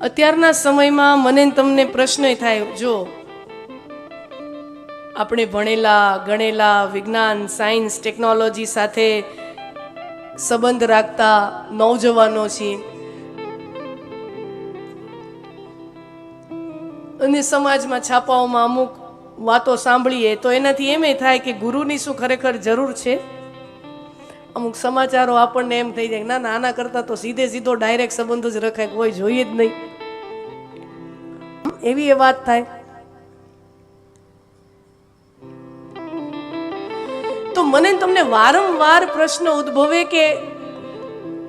અત્યારના સમયમાં મને તમને પ્રશ્ન થાય, જો આપણે ભણેલા, ગણેલા, વિજ્ઞાન, સાયન્સ, ટેકનોલોજી સાથે સંબંધ રાખતા નવજવાનો છીએ. અને સમાજમાં છાપાઓમાં અમુક વાતો સાંભળીએ, તો એનાથી એમ થાય કે ગુરુની શું ખરેખર જરૂર છે? અમુક સમાચારો આપણને એમ થઈ જાય ના ના, આના કરતાં તો સીધે સીધો ડાયરેક્ટ સંબંધ જ રખાય, કોઈ જોઈએ જ નહીં. એવી એ વાત થાય. તો મને તમને વારંવાર પ્રશ્ન ઉદ્ભવે કે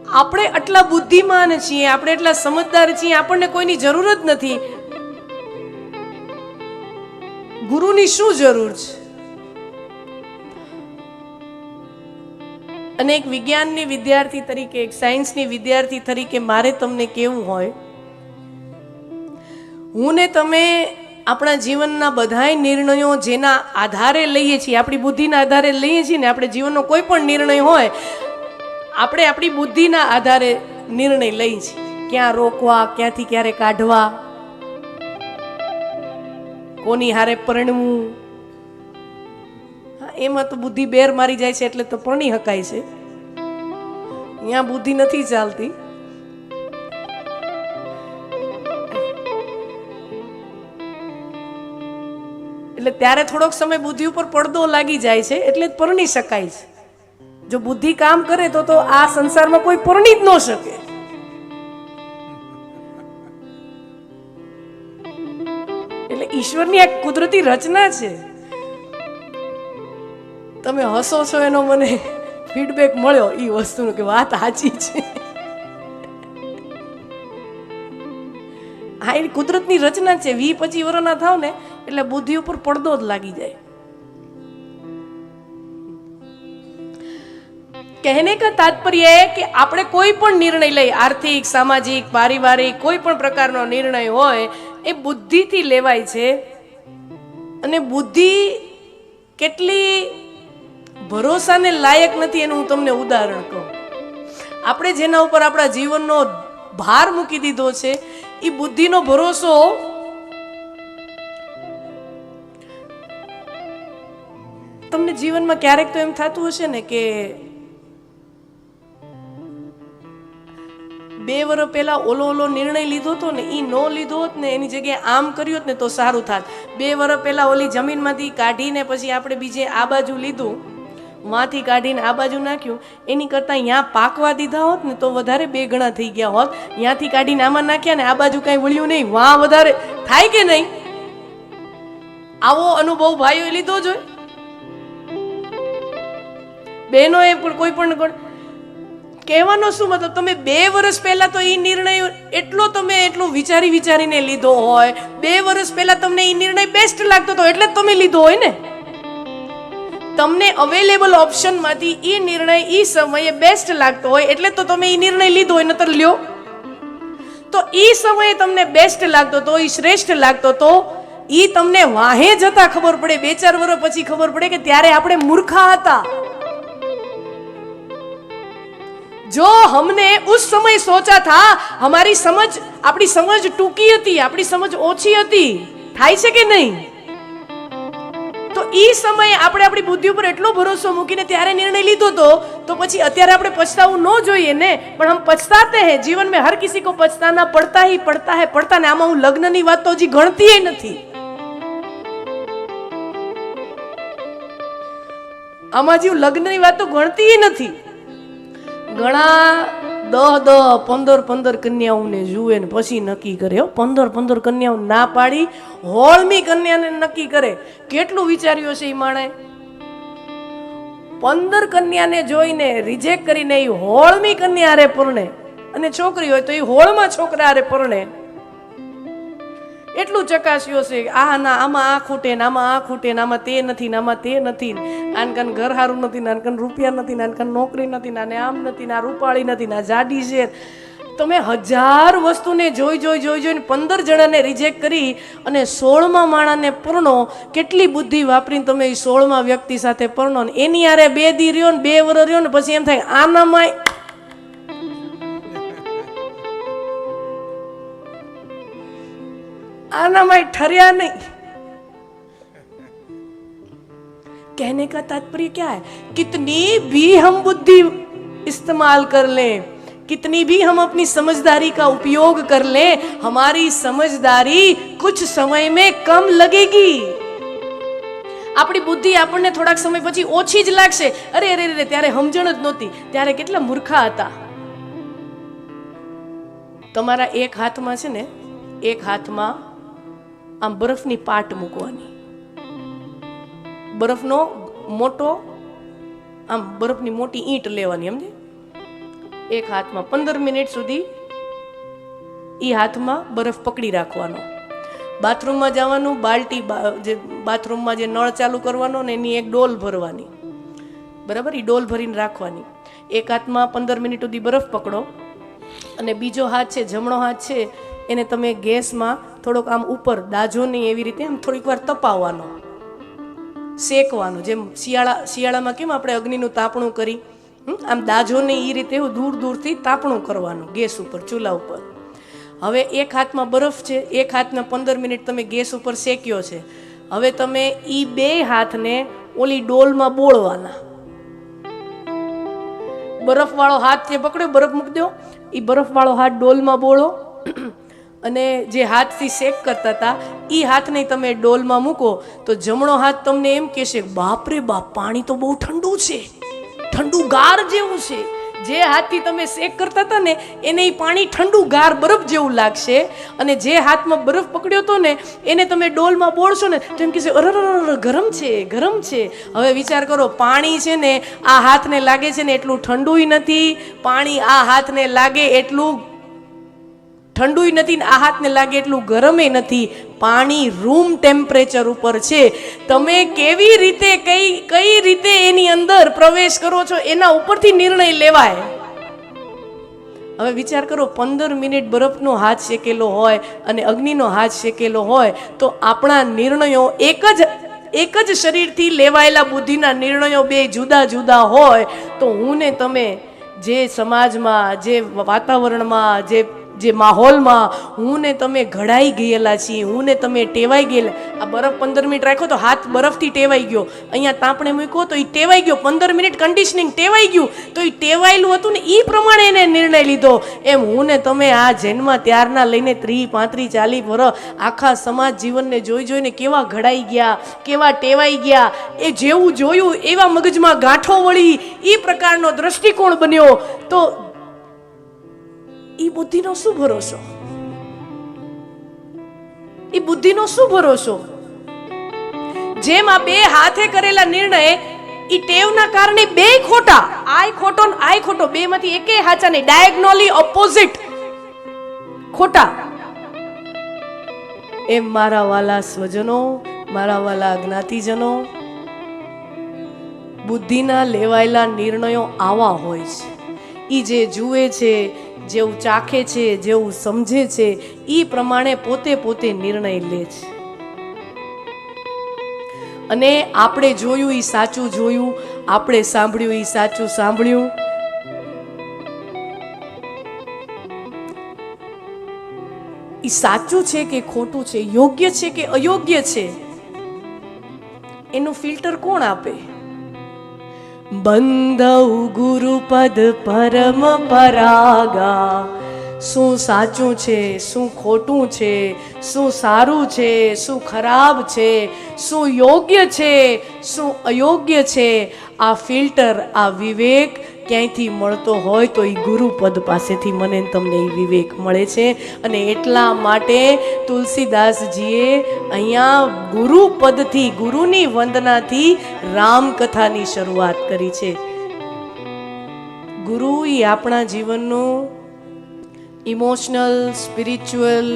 આપણે આટલા બુદ્ધિમાન છીએ, આપણે એટલા સમજદાર છીએ, આપણને કોઈની જરૂર જ નથી. ગુરુની શું જરૂર છે? અને એક વિજ્ઞાનની વિદ્યાર્થી તરીકે, એક સાયન્સની વિદ્યાર્થી તરીકે મારે તમને કેવું હોય હું ને તમે આપણા જીવનના બધાય નિર્ણયો જેના આધારે લઈએ છીએ આપણી બુદ્ધિના આધારે લઈએ છીએ ને આપણે જીવનનો કોઈ પણ નિર્ણય હોય આપણે આપણી બુદ્ધિના આધારે નિર્ણય લઈએ છીએ. ક્યાં રોકવા ક્યાંથી ક્યારે કાઢવા કોની હારે પરણવું. હા, એમાં તો બુદ્ધિ બેર મારી જાય છે એટલે તો પરણી હકાય છે. અહીંયા બુદ્ધિ નથી ચાલતી. એટલે ત્યારે થોડોક સમય બુદ્ધિ ઉપર પડદો લાગી જાય છે, એટલે પરણી શકાય છે. જો બુદ્ધિ કામ કરે તો તો આ સંસારમાં કોઈ પરણી જ ન શકે. એટલે ઈશ્વરની એક કુદરતી રચના છે. તમે હસો છો એનો મને ફીડબેક મળ્યો એ વસ્તુનો કે વાત સાચી છે. હા એ કુદરતની રચના છે. વી પચી વર્ષના થાવ ને એટલે બુદ્ધિ ઉપર પડદો જ લાગી જાય. કહેને કા તાત્પર્ય એ કે આપણે કોઈ પણ નિર્ણય લઈ, આર્થિક, સામાજિક, પારિવારિક, કોઈ પણ પ્રકારનો નિર્ણય હોય, એ બુદ્ધિથી લેવાય છે. અને બુદ્ધિ કેટલી ભરોસાને લાયક નથી એનું હું તમને ઉદાહરણ કહું. આપણે જેના ઉપર આપણા જીવનનો ભાર મૂકી દીધો છે, એ બુદ્ધિનો ભરોસો તમને જીવનમાં ક્યારેક તો એમ થતું હશે ને કે બે વર્ષ પહેલા ઓલો ઓલો નિર્ણય લીધો હતો ને એ નો લીધો હોત ને, એની જગ્યાએ આમ કર્યું હોત ને, તો સારું થાત. બે વર્ષ પહેલા ઓલી જમીનમાંથી કાઢીને પછી આપણે બીજે આ બાજુ લીધું, વાંથી કાઢીને આ બાજુ નાખ્યું, એની કરતાં ત્યાં પાકવા દીધા હોત ને, તો વધારે બે ગણા થઈ ગયા હોત. ત્યાંથી કાઢીને આમાં નાખ્યા ને, આ બાજુ કાંઈ વળ્યું નહીં. વાં વધારે. થાય કે નહીં? આવો અનુભવ ભાઈઓએ લીધો જ હોય. બહેનોએ પણ કોઈ પણ ગણ- કહેવાનો શું મતલબ? તમે બે વર્ષ પહેલા તો એ નિર્ણય એટલો તમે એટલો વિચારી વિચારીને લીધો હોય, બે વર્ષ પહેલા તમને એ નિર્ણય બેસ્ટ લાગતો હતો એટલે તમે લીધો હોય ને? તમને અવેલેબલ ઓપ્શનમાંથી એ નિર્ણય એ સમયે બેસ્ટ લાગતો હોય એટલે તો તમે એ નિર્ણય લીધો હોય, નતર લ્યો. તો એ સમયે તમને બેસ્ટ લાગતો તો એ શ્રેષ્ઠ લાગતો તો એ તમને વાહે જતા ખબર પડે. બે ચાર વર્ષ પછી ખબર પડે કે ત્યારે આપણે મૂર્ખા હતા. જો હમને ઉસ સમય સોચા થા, હમારી સમજ, આપણી સમજ ટૂંકી હતી, આપણી સમજ ઓછી હતી. થાય છે કે નહીં? તો એ સમયે આપણે આપણી બુદ્ધિ ઉપર એટલો ભરોસો મૂકીને ત્યારે નિર્ણય લીધો તો તો પછી અત્યારે આપણે પછતાવું ન જોઈએ ને, પણ હમ પછતાતે હે, જીવન મેં હર કિસી કો પછતાના પડતા હી, પડતા હે, પડતા ને આમાં હું લગ્નની વાત તો હજી ગણતી નથી. આમાં જે લગ્નની વાત તો ગણતી નથી. ઘણા દહ દહ પંદર પંદર કન્યાઓને જુએ ને પછી નક્કી કરે. હો, પંદર પંદર કન્યાઓ ના પાડી, હોળમી કન્યાને નક્કી કરે. કેટલું વિચાર્યું છે એ માણે પંદર કન્યાને જોઈને રિજેક્ટ કરીને એ હોળમી કન્યા હારે પરણે. અને છોકરી હોય તો એ હોળમાં છોકરા હારે પરણે. એટલું ચકાસ્યો છે આ ના આમાં આ ખૂટે ને આમાં આ ખૂટે ને આમાં તે નથી ને આમાં તે નથી આનકન ઘર સારું નથી, નાનકન રૂપિયા નથી, નાનકન નોકરી નથી, ને આમ નથી, ને આ રૂપાળી નથી, ને આ જાડી છે. તમે હજાર વસ્તુને જોઈ જોઈ જોઈ, જોઈને પંદર જણાને રિજેક્ટ કરી અને સોળમા માણાને પરણો. કેટલી બુદ્ધિ વાપરીને તમે એ સોળમા વ્યક્તિ સાથે પરણો ને. એની આરે બે દી રહ્યો ને, બે વર રહ્યો ને, પછી એમ થાય આનામાં આનામાં ઠર્યા નહીં कहने का तात्पर्य क्या है कितनी भी हम बुद्धि इस्तेमाल कर लें कितनी भी हम अपनी समझदारी का उपयोग कर लें हमारी समझदारी कुछ समय में कम लगेगी આપણી બુદ્ધિ આપણને થોડાક સમય પછી ઓછી જ લાગશે અરે અરે અરે ત્યારે સમજણ જ નહોતી ત્યારે કેટલા મૂર્ખા હતા તમારા એક હાથમાં છે ને એક હાથમાં આમ બરફની પાટ મૂકવાની. બરફનો મોટો, આમ બરફની મોટી ઈંટ લેવાની, સમજે? એક હાથમાં પંદર મિનિટ સુધી એ હાથમાં બરફ પકડી રાખવાનો. બાથરૂમમાં જવાનું, બાલ્ટી જે બાથરૂમમાં જે નળ ચાલુ કરવાનો ને એની એક ડોલ ભરવાની. બરાબર? એ ડોલ ભરીને રાખવાની. એક હાથમાં પંદર મિનિટ સુધી બરફ પકડો. અને બીજો હાથ છે, જમણો હાથ છે, એને તમે ગેસમાં થોડોક આમ ઉપર દાજો નહીં એવી રીતે આમ થોડીક વાર તપાવવાનો. શેકવાનું. જેમ શિયાળા, શિયાળામાં કેમ આપણે અગ્નિનું તાપણું કરી? આમ દાજો નહીં એ રીતે દૂર દૂરથી તાપણું કરવાનું, ગેસ ઉપર, ચૂલા ઉપર. હવે એક હાથમાં બરફ છે, એક હાથને પંદર મિનિટ તમે ગેસ ઉપર શેક્યો છે. હવે તમે એ બે હાથને ઓલી ડોલમાં બોળવાના. બરફવાળો હાથ જે પકડ્યો, બરફ મૂકી દો. એ બરફવાળો હાથ ડોલમાં બોળો. અને જે હાથથી શેક કરતા હતા એ હાથને તમે ડોલમાં મૂકો, તો જમણો હાથ તમને એમ કહેશે, બાપરે બાપ, પાણી તો બહુ ઠંડુ છે. ઠંડુ ગાર જેવું છે. જે હાથથી તમે શેક કરતા હતા ને, એને એ પાણી ઠંડુ ગાર બરફ જેવું લાગશે. અને જે હાથમાં બરફ પકડ્યો હતો ને, એને તમે ડોલમાં બોળશો ને, તો એમ કહેશે અરર ગરમ છે ગરમ છે. હવે વિચાર કરો, પાણી છે ને, આ હાથને લાગે છે ને, એટલું ઠંડુય નથી. પાણી આ હાથને લાગે એટલું ઠંડુય નથી ને આ હાથને લાગે એટલું ગરમે નથી. પાણી રૂમ ટેમ્પરેચર ઉપર છે. તમે કેવી રીતે કઈ કઈ રીતે એની અંદર પ્રવેશ કરો છો એના ઉપરથી નિર્ણય લેવાય. હવે વિચાર કરો, પંદર મિનિટ બરફનો હાથ શેકેલો હોય અને અગ્નિનો હાથ શેકેલો હોય, તો આપણા નિર્ણયો એક જ એક જ શરીરથી લેવાયેલા બુદ્ધિના નિર્ણયો બે જુદા જુદા હોય, તો હું ને તમે જે સમાજમાં, જે વાતાવરણમાં, જે જે માહોલમાં હું ને તમે ઘડાઈ ગયેલા છીએ, હું ને તમે ટેવાઈ ગયેલા. આ બરફ પંદર મિનિટ રાખ્યો તો હાથ બરફથી ટેવાઈ ગયો. અહીંયા તાપણે મૂક્યો તો એ ટેવાઈ ગયો. પંદર મિનિટ કન્ડિશનિંગ ટેવાઈ ગયું. તો એ ટેવાયેલું હતું ને એ પ્રમાણે એને નિર્ણય લીધો. એમ હું ને તમે આ જન્મ ત્યારના લઈને ત્રી પાંત્રી ચાલી વર્ષ આખા સમાજ જીવનને જોઈ જોઈને કેવા ઘડાઈ ગયા, કેવા ટેવાઈ ગયા. એ જેવું જોયું એવા મગજમાં ગાંઠો વળી એ પ્રકારનો દ્રષ્ટિકોણ બન્યો. તો એ બુદ્ધિનો શું ભરોસો? એ બુદ્ધિનો શું ભરોસો? જેમ આ બે હાથે કરેલા નિર્ણય એ ટેવના કારણે બે ખોટા, આય ખોટો ને આય ખોટો બે માંથી એકે હાચા નહીં ડાયગનોલી ઓપોઝિટ ખોટા. એમ મારા વાલા સ્વજનો, મારા વાલા જ્ઞાતિજનો, બુદ્ધિના લેવાયેલા નિર્ણયો આવા હોય છે. એ જે જુએ છે જેવું ચાખે છે, જેવું સમજે છે એ પ્રમાણે પોતે પોતે નિર્ણય લે છે. અને આપણે જોયું એ સાચું જોયું, આપણે સાંભળ્યું એ સાચું સાંભળ્યું. એ સાચું છે કે ખોટું છે, યોગ્ય છે કે અયોગ્ય છે? એનું ફિલ્ટર કોણ આપે? બંધવ ગુરુપદ પરમ પરાગા. શું સાચું છે, શું ખોટું છે, શું સારું છે, શું ખરાબ છે, શું યોગ્ય છે, શું અયોગ્ય છે? આ ફિલ્ટર, આ વિવેક ક્યાંયથી મળતો હોય તો એ ગુરુપદ પાસેથી મને તમને એ વિવેક મળે છે. અને એટલા માટે તુલસીદાસજીએ અહીંયા ગુરુપદથી ગુરુની વંદનાથી રામકથાની શરૂઆત કરી છે. ગુરુ એ આપણા જીવનનું emotional spiritual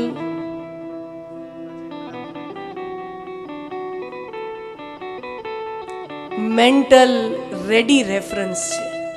mental ready reference છે.